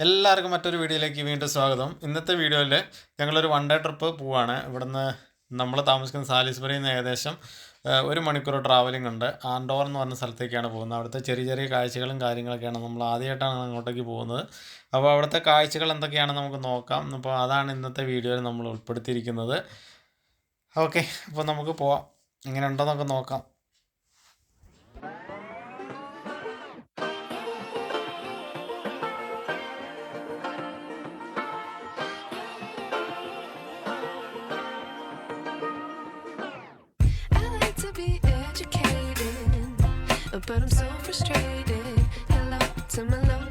എല്ലാവർക്കും മറ്റൊരു വീഡിയോയിലേക്ക് വീണ്ടും സ്വാഗതം. ഇന്നത്തെ വീഡിയോയിൽ ഞങ്ങളൊരു വൺ ഡേ ട്രിപ്പ് പോവുകയാണ് ഇവിടുന്ന് നമ്മൾ താമസിക്കുന്ന സാലിസ്ബറിയിൽ നിന്ന് ഏകദേശം ഒരു മണിക്കൂർ ട്രാവലിംഗ് ഉണ്ട്. ആൻഡോർ എന്ന് പറഞ്ഞ സ്ഥലത്തേക്കാണ് പോകുന്നത്. അവിടുത്തെ ചെറിയ ചെറിയ കാഴ്ചകളും കാര്യങ്ങളൊക്കെയാണ് നമ്മൾ ആദ്യമായിട്ടാണ് അങ്ങോട്ടേക്ക് പോകുന്നത്. അപ്പോൾ അവിടുത്തെ കാഴ്ചകൾ എന്തൊക്കെയാണ് നമുക്ക് നോക്കാം. അപ്പോൾ അതാണ് ഇന്നത്തെ വീഡിയോയിൽ നമ്മൾ ഉൾപ്പെടുത്തിയിരിക്കുന്നത്. ഓക്കെ അപ്പോൾ നമുക്ക് പോവാം. എങ്ങനെ ഉണ്ടോ നോക്കാം. Be educated, but I'm so frustrated. Hello to my loneliness.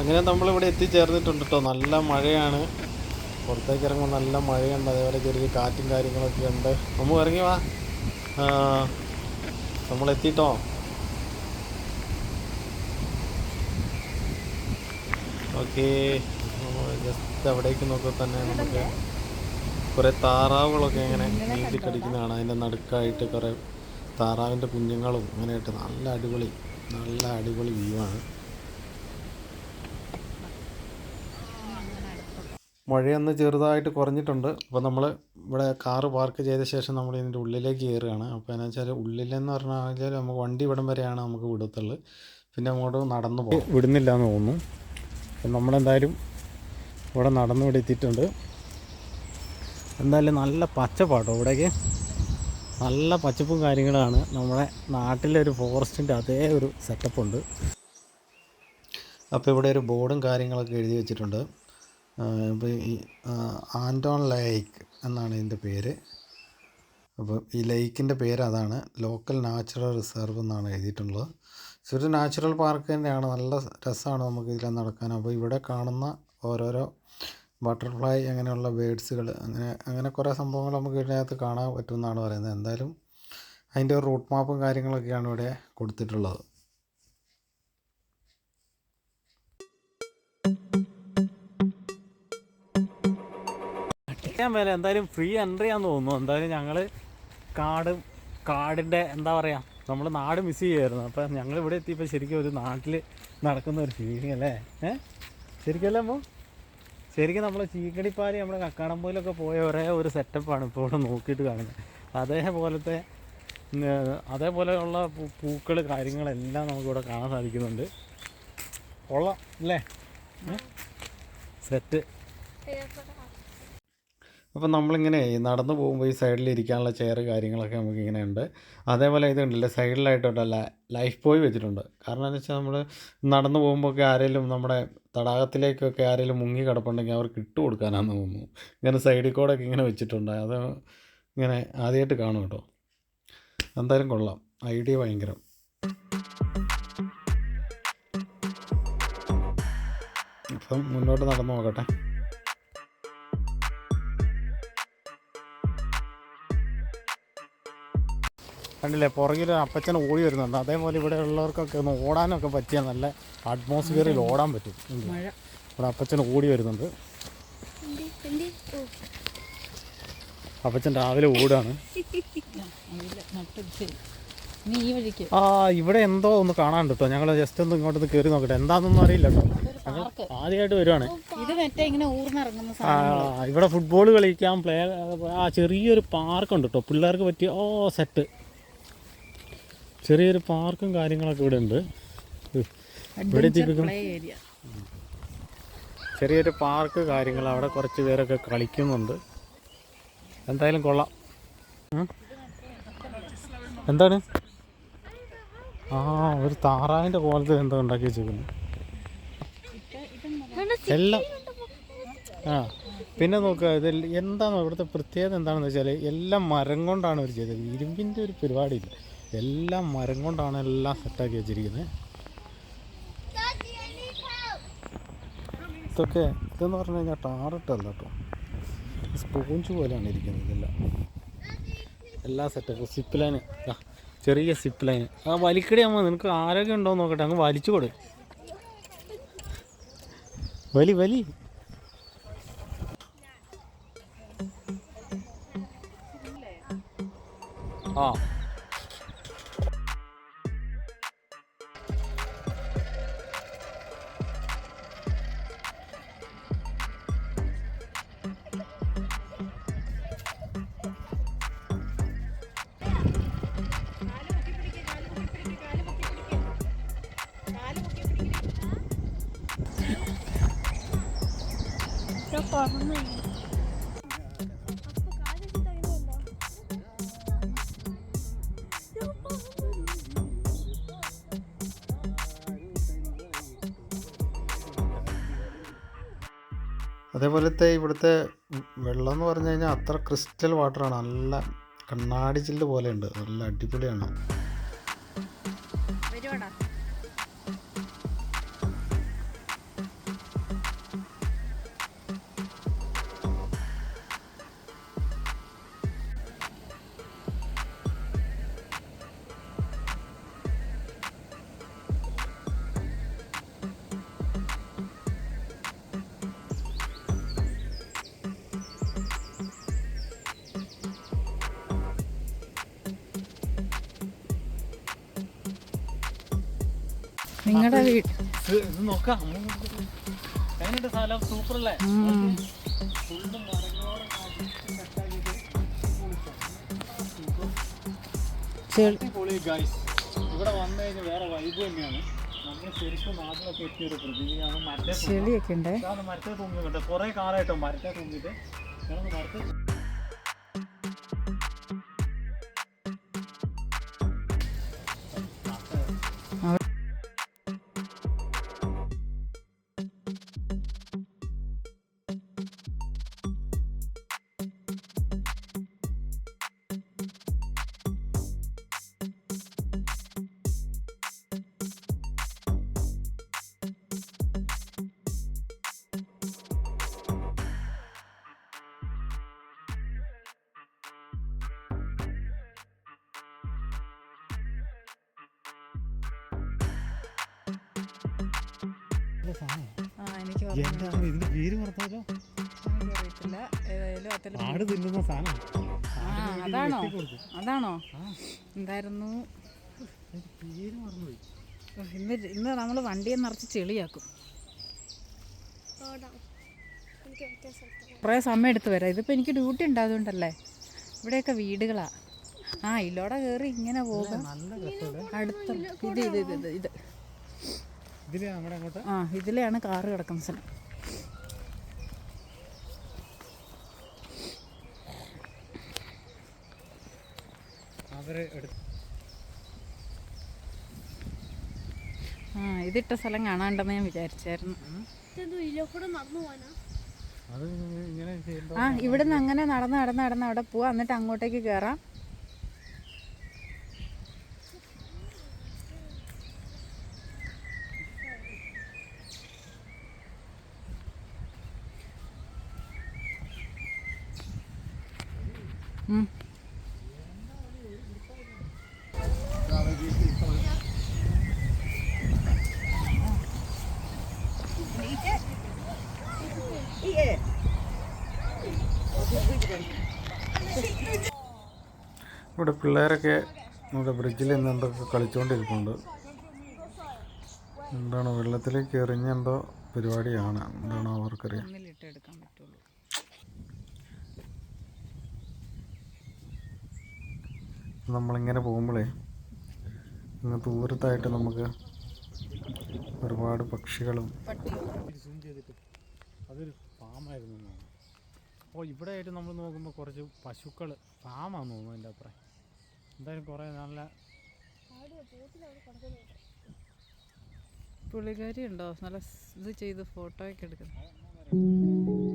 അങ്ങനെ നമ്മളിവിടെ എത്തിച്ചേർന്നിട്ടുണ്ട് കേട്ടോ നല്ല മഴയാണ്. പുറത്തേക്ക് ഇറങ്ങുമ്പോൾ നല്ല മഴയുണ്ട്. അതേപോലെ ചെറിയ കാറ്റും കാര്യങ്ങളൊക്കെ ഉണ്ട്. നമ്മൾ ഇറങ്ങി വാ. നമ്മൾ എത്തിട്ടോ? ഓക്കെ. ജസ്റ്റ് അവിടേക്ക് നോക്കുക തന്നെ നമുക്ക് കുറേ താറാവുകളൊക്കെ ഇങ്ങനെ നീന്തി കടിക്കുന്നതാണ് അതിന്റെ നടുക്കായിട്ട് കുറേ താറാവിന്റെ കുഞ്ഞുങ്ങളും അങ്ങനെയായിട്ട് നല്ല അടിപൊളി നല്ല അടിപൊളി വ്യൂ ആണ്. മഴയൊന്ന് ചെറുതായിട്ട് കുറഞ്ഞിട്ടുണ്ട്. അപ്പോൾ നമ്മൾ ഇവിടെ കാറ് പാർക്ക് ചെയ്ത ശേഷം നമ്മൾ ഇതിന്റെ ഉള്ളിലേക്ക് കയറുകയാണ് അപ്പോൾ എന്നാ വെച്ചാൽ ഉള്ളിലെന്ന് പറഞ്ഞാൽ നമുക്ക് വണ്ടി ഇവിടം വരെയാണ് നമുക്ക് വിടത്തുള്ളൂ. പിന്നെ അങ്ങോട്ട് നടന്നു പോകും. വിടുന്നില്ല എന്ന് തോന്നുന്നു. അപ്പം നമ്മളെന്തായാലും ഇവിടെ നടന്നു ഇവിടെ എത്തിയിട്ടുണ്ട്. എന്തായാലും നല്ല പച്ചപ്പാട്ടോ ഇവിടേക്ക്. നല്ല പച്ചപ്പും കാര്യങ്ങളാണ്. നമ്മുടെ നാട്ടിലെ ഒരു ഫോറസ്റ്റിന്റെ അതേ ഒരു സെറ്റപ്പ് ഉണ്ട്. അപ്പോൾ ഇവിടെ ഒരു ബോർഡും കാര്യങ്ങളൊക്കെ എഴുതി വെച്ചിട്ടുണ്ട്. ഇപ്പോൾ ഈ ആന്റോൺ ലേക്ക് എന്നാണ് ഇതിന്റെ പേര്. അപ്പോൾ ഈ ലേക്കിന്റെ പേര് അതാണ്. ലോക്കൽ നാച്ചുറൽ റിസർവ് എന്നാണ് എഴുതിയിട്ടുള്ളത്. പക്ഷെ ഒരു നാച്ചുറൽ പാർക്ക് തന്നെയാണ്. നല്ല രസമാണ് നമുക്ക് ഇതിൽ നടക്കാൻ. അപ്പോൾ ഇവിടെ കാണുന്ന ഓരോരോ ബട്ടർഫ്ലൈ അങ്ങനെയുള്ള ബേഡ്സുകൾ അങ്ങനെ അങ്ങനെ കുറേ സംഭവങ്ങൾ നമുക്ക് ഇതിനകത്ത് കാണാൻ പറ്റുമെന്നാണ് പറയുന്നത്. എന്തായാലും അതിന്റെ റൂട്ട് മാപ്പും കാര്യങ്ങളൊക്കെയാണ് ഇവിടെ കൊടുത്തിട്ടുള്ളത്. ഞാൻ മേലെ എന്തായാലും ഫ്രീ എൻട്രി ആണെന്ന് തോന്നുന്നു. എന്തായാലും ഞങ്ങൾ കാട് കാടിന്റെ എന്താ പറയുക നമ്മൾ നാട് മിസ് ചെയ്യുമായിരുന്നു അപ്പം ഞങ്ങൾ ഇവിടെ എത്തിയപ്പോൾ ശരിക്കും ഒരു നാട്ടിൽ നടക്കുന്ന ഒരു ഫീലിംഗ് അല്ലേ? ശരിക്കല്ലേ അപ്പോൾ ശരിക്കും നമ്മൾ ചീക്കടിപ്പാലി നമ്മുടെ കക്കാടംപോയിലൊക്കെ പോയ ഒരേ ഒരു സെറ്റപ്പാണ് ഇപ്പോൾ ഇവിടെ നോക്കിയിട്ട് കാണുന്നത്. അതേപോലത്തെ അതേപോലെയുള്ള പൂക്കൾ കാര്യങ്ങളെല്ലാം നമുക്കിവിടെ കാണാൻ സാധിക്കുന്നുണ്ട്. കൊള്ളാം അല്ലേ? സെറ്റ്. അപ്പം നമ്മളിങ്ങനെ നടന്നു പോകുമ്പോൾ ഈ സൈഡിൽ ഇരിക്കാനുള്ള ചെയർ കാര്യങ്ങളൊക്കെ നമുക്ക് ഇങ്ങനെ ഉണ്ട്. അതേപോലെ ഇതുണ്ടല്ലോ സൈഡിലായിട്ടുണ്ടല്ല ലൈഫ് ബോയ് വെച്ചിട്ടുണ്ട്. കാരണം എന്ന് വെച്ചാൽ നമ്മൾ നടന്നു പോകുമ്പോഴൊക്കെ ആരെങ്കിലും നമ്മുടെ തടാകത്തിലേക്കൊക്കെ ആരെങ്കിലും മുങ്ങി കിടപ്പുണ്ടെങ്കിൽ അവർക്ക് ഇട്ട് കൊടുക്കാനാണെന്ന് തോന്നുന്നു. ഇങ്ങനെ സൈഡിൽ കൂടെ ഒക്കെ ഇങ്ങനെ വെച്ചിട്ടുണ്ട്. അത് ഇങ്ങനെ ആദ്യമായിട്ട് കാണും കേട്ടോ. എന്തായാലും കൊള്ളാം. ഐഡിയ ഭയങ്കരം. അപ്പം മുന്നോട്ട് നടന്നു നോക്കട്ടെ. കണ്ടില്ലേ പുറകിൽ അപ്പച്ചൻ ഓടി വരുന്നുണ്ട്. അതേപോലെ ഇവിടെ ഉള്ളവർക്കൊക്കെ ഒന്ന് ഓടാനൊക്കെ പറ്റിയ നല്ല അറ്റ്മോസ്ഫിയറിൽ ഓടാൻ പറ്റും. ഇവിടെ അപ്പച്ചൻ ഓടി വരുന്നുണ്ട്. അപ്പച്ചൻ രാവിലെ ഓടാണ് നീ ഈ വഴിക്ക്. ആ ഇവിടെ എന്തോ ഒന്ന് കാണാണ്ട് കേട്ടോ ഞങ്ങൾ ജസ്റ്റ് ഒന്ന് ഇങ്ങോട്ടൊന്ന് കയറി നോക്കട്ടെ. എന്താണെന്നൊന്നും അറിയില്ല കേട്ടോ ഞങ്ങൾ ആദ്യമായിട്ട് വരുവാണ്. ആ, സാധനം ഇവിടെ ഫുട്ബോൾ കളിക്കാൻ പ്ലേ ആ ചെറിയൊരു പാർക്കുണ്ട് കേട്ടോ പിള്ളേർക്ക് പറ്റിയ ഓ സെറ്റ് ചെറിയൊരു പാർക്കും കാര്യങ്ങളൊക്കെ ഇവിടെ ഉണ്ട്. ഇവിടെ ചെറിയൊരു പാർക്ക് കാര്യങ്ങൾ അവിടെ കുറച്ച് പേരൊക്കെ കളിക്കുന്നുണ്ട്. എന്തായാലും കൊള്ളാം. എന്താണ്? ആ ഒരു താറാവിന്റെ പോലത്തെ എന്തോ ഉണ്ടാക്കി വെച്ചിരിക്കുന്നു. എല്ലാം. ആ പിന്നെ നോക്കുക ഇത് എന്താണ് ഇവിടുത്തെ പ്രത്യേകത എന്താണെന്ന് വെച്ചാൽ എല്ലാം മരം കൊണ്ടാണ് അവർ ചെയ്തത്. ഇരുമ്പിന്റെ ഒരു പരിപാടിയില്ല. എല്ലാം മരം കൊണ്ടാണ് എല്ലാം സെറ്റാക്കി വെച്ചിരിക്കുന്നത് ഇതൊക്കെ ഇതെന്ന് പറഞ്ഞു കഴിഞ്ഞാൽ ടാറിട്ടല്ല കേട്ടോ സ്പോഞ്ച് പോലെയാണ് ഇരിക്കുന്നത് ഇതെല്ലാം. എല്ലാ സെറ്റപ്പ് സിപ്പ് ലൈന് ചെറിയ സിപ്പ് ലൈന് ആ വലിക്കടിയാകുമ്പോൾ നിനക്ക് ആരോഗ്യം ഉണ്ടോ നോക്കട്ടെ അങ്ങ് വലിച്ചു കൊടു. വലി വലി. ആ. അതേപോലത്തെ ഇവിടുത്തെ വെള്ളം എന്ന് പറഞ്ഞു കഴിഞ്ഞാൽ അത്ര ക്രിസ്റ്റൽ വാട്ടറാണ് നല്ല കണ്ണാടി ചില്ല് പോലെ ഉണ്ട്. നല്ല അടിപൊളിയാണ്. വരുവാടാ. നിങ്ങളുടെ വീട്. നോക്കാം. അടിപൊളി ഗൈസ് ഇവിടെ വന്നു കഴിഞ്ഞാൽ വേറെ വൈബ് തന്നെയാണ്. നമ്മൾ ശരിക്കും നാട്ടിലൊക്കെ എത്തിയ ഒരു പ്രതീതിയാണ് മറ്റേ ചെളിയൊക്കെ ഉണ്ട്. മരത്തെ തൂങ്ങിയിട്ട് കുറേ കാലമായിട്ടോ മരത്തെ തൂങ്ങിയിട്ട് ഞങ്ങൾ മരത്തെ ഇതിന്റെ പേര് ആട് തിന്നുന്ന സാധനം. ആ അതാണോ? അതാണോ? എന്തായിരുന്നു? പേര് മറന്നുപോയി. ഓ, ഇന്ന് ഇന്ന് നമ്മൾ വണ്ടിയെ നിറച്ച് ചെളിയാക്കും. കുറേ സമയം എടുത്ത് വരാം. ഇതിപ്പോൾ എനിക്ക് ഡ്യൂട്ടി ഉണ്ട് ഇവിടെയൊക്കെ വീടുകളാ. ആ ഇല്ലോടെ കയറി ഇങ്ങനെ പോകും. അടുത്ത ഇത് ഇത് ഇത് ഇത് ഇത് ഇതിൽ നമ്മുടെ അങ്ങോട്ട് ആ ഇതിലെയാണ് കാറ് കിടക്കുന്ന സ്ഥലം. ആ ഇതിട്ട സ്ഥലം കാണാണ്ടെന്ന് ഞാൻ വിചാരിച്ചായിരുന്നു. അത് ഇങ്ങനെ ചെയ്യുമ്പോ ആ ഇവിടുന്ന് അങ്ങനെ നടന്ന് നടന്ന് നടന്ന് അവിടെ പോവാം. എന്നിട്ട് അങ്ങോട്ടേക്ക് കയറാം ഇവിടെ പിള്ളേരൊക്കെ നമ്മുടെ ബ്രിഡ്ജിൽ എന്തൊക്കെ കളിച്ചുകൊണ്ടിരിക്കുന്നുണ്ട് എന്താണ് വെള്ളത്തിലേക്ക് എറിഞ്ഞെന്തോ പരിപാടിയാണ്. എന്താണോ അവർക്കറിയാം. നമ്മളിങ്ങനെ പോകുമ്പോഴേ ഇന്ന് ദൂരത്തായിട്ട് നമുക്ക് ഒരുപാട് പക്ഷികളും അതൊരു ഫാമായിരുന്നു അപ്പോൾ ഇവിടെ ആയിട്ട് നമ്മൾ നോക്കുമ്പോൾ കുറച്ച് പശുക്കൾ ഫാമാണെന്ന് തോന്നുന്നു എന്റെ അപ്പുറം. എന്തായാലും കുറേ നല്ല പുള്ളിക്കാരി ഉണ്ടോ നല്ല ഇത് ചെയ്ത് ഫോട്ടോ ഒക്കെ എടുക്കുന്നത്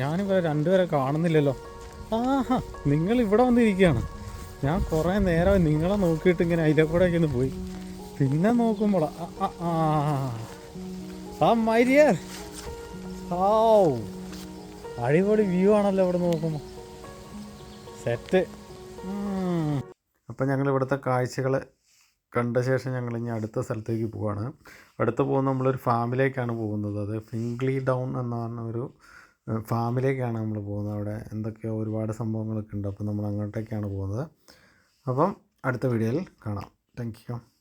ഞാനിവിടെ രണ്ടുപേരെ കാണുന്നില്ലല്ലോ. ആഹാ നിങ്ങൾ ഇവിടെ വന്നിരിക്കുകയാണ്. ഞാൻ കുറേ നേരം നിങ്ങളെ നോക്കിയിട്ട് ഇങ്ങനെ അതിലെ കൂടെ ഒക്കെ ഒന്ന് പോയി. പിന്നെ നോക്കുമ്പോൾ ആ മരിയർ ഹാവ് അടിപൊളി വ്യൂ ആണല്ലോ ഇവിടെ നോക്കുമ്പോൾ സെറ്റ് അപ്പം ഞങ്ങൾ ഇവിടുത്തെ കാഴ്ചകൾ കണ്ട ശേഷം ഞങ്ങൾ ഇനി അടുത്ത സ്ഥലത്തേക്ക് പോവാണ്. അടുത്ത് പോകുന്ന നമ്മളൊരു ഫാമിലേക്കാണ് പോകുന്നത്. അത് ഫിംഗ്ലി ഡൗൺ എന്ന് പറഞ്ഞ ഒരു ഫാമിലേക്കാണ് നമ്മൾ പോകുന്നത്. അവിടെ എന്തൊക്കെയോ ഒരുപാട് സംഭവങ്ങളൊക്കെ ഉണ്ട്. അപ്പോൾ നമ്മൾ അങ്ങോട്ടേക്കാണ് പോകുന്നത്. അപ്പം അടുത്ത വീഡിയോയിൽ കാണാം. Thank you